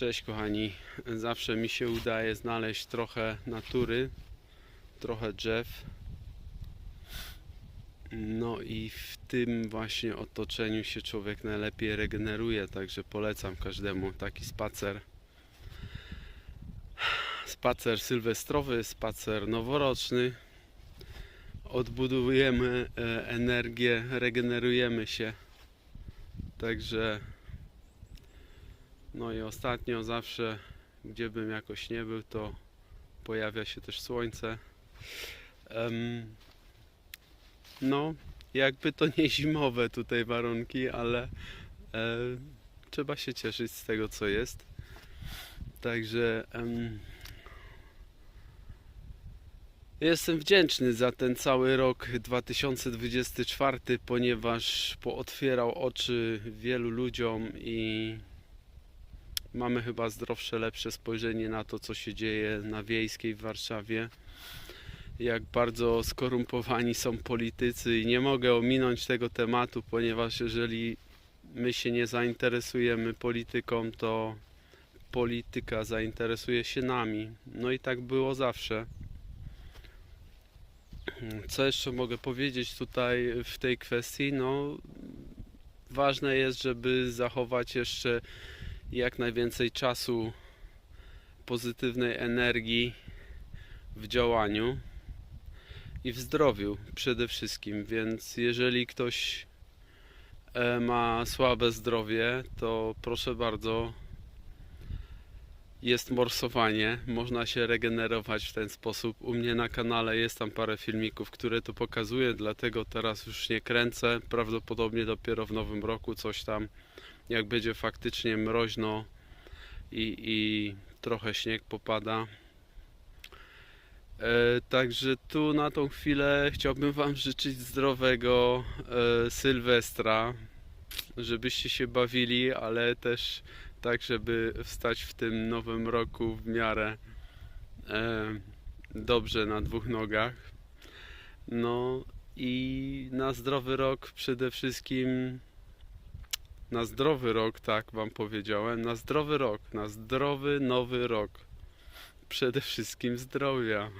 Cześć kochani, zawsze mi się udaje znaleźć trochę natury, trochę drzew. No i w tym właśnie otoczeniu się człowiek najlepiej regeneruje, także polecam każdemu taki spacer. Spacer sylwestrowy, spacer noworoczny. Odbudujemy e, energię, regenerujemy się. Także no i ostatnio zawsze, gdzie bym jakoś nie był, to pojawia się też słońce. Em, no, jakby to nie zimowe tutaj warunki, ale e, trzeba się cieszyć z tego, co jest. Także em, jestem wdzięczny za ten cały rok 2024, ponieważ pootwierał oczy wielu ludziom i mamy chyba zdrowsze, lepsze spojrzenie na to, co się dzieje na wiejskiej w Warszawie. Jak bardzo skorumpowani są politycy, i nie mogę ominąć tego tematu, ponieważ jeżeli my się nie zainteresujemy polityką, to polityka zainteresuje się nami. No i tak było zawsze. Co jeszcze mogę powiedzieć tutaj w tej kwestii? No, ważne jest, żeby zachować jeszcze jak najwięcej czasu, pozytywnej energii w działaniu i w zdrowiu przede wszystkim. Więc jeżeli ktoś e, ma słabe zdrowie, to proszę bardzo, jest morsowanie, można się regenerować w ten sposób. U mnie na kanale jest tam parę filmików, które to pokazuje, dlatego teraz już nie kręcę. Prawdopodobnie dopiero w nowym roku coś tam jak będzie faktycznie mroźno i, i trochę śnieg popada. E, także tu na tą chwilę chciałbym Wam życzyć zdrowego e, Sylwestra, żebyście się bawili, ale też tak, żeby wstać w tym nowym roku w miarę e, dobrze na dwóch nogach. No i na zdrowy rok przede wszystkim na zdrowy rok, tak wam powiedziałem, na zdrowy rok, na zdrowy nowy rok. Przede wszystkim zdrowia.